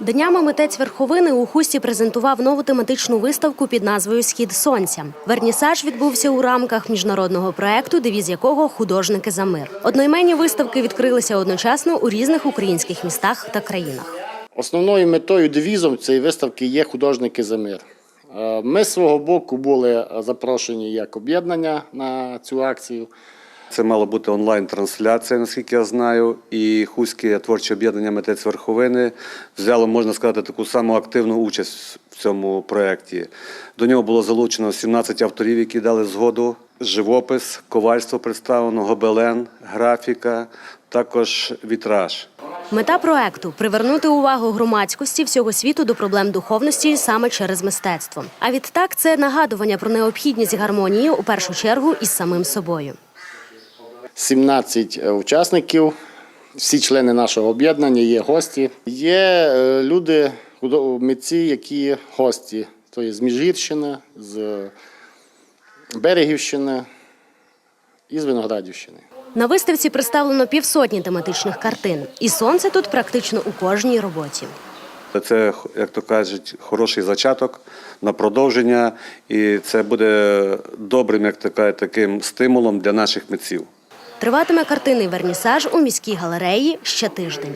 Днями митець верховини у хусті презентував нову тематичну виставку під назвою Схід сонця. Вернісаж відбувся у рамках міжнародного проекту, девіз якого художники за мир. Одноіменні виставки відкрилися одночасно у різних українських містах та країнах. Основною метою девізом цієї виставки є художники за мир. Е, Ми з свого боку були запрошені як об'єднання на цю акцію. Це мала бути онлайн-трансляція, наскільки я знаю. І Хуське творче об'єднання Митець Верховини взяло, можна сказати, таку саму активну участь в цьому проєкті. До нього було залучено 17 авторів, які дали згоду. Живопис, ковальство представлено, гобелен, графіка, також вітраж. Мета проекту привернути увагу громадськості всього світу до проблем духовності саме через мистецтво. А відтак це нагадування про необхідність гармонії у першу чергу із самим собою. 17 учасників, всі члени нашого об'єднання є гості. Є е, люди, митці, які гості, то є з Міжгірщини, з Берегівщини і з Виноградівщини. На виставці представлено півсотні тематичних картин, і сонце тут практично у кожній роботі. Це, як то кажуть, хороший зачаток на продовження, і це буде добрим, як то кажуть, таким стимулом для наших митців. Триватиме картинний вернісаж у міській галереї ще тиждень.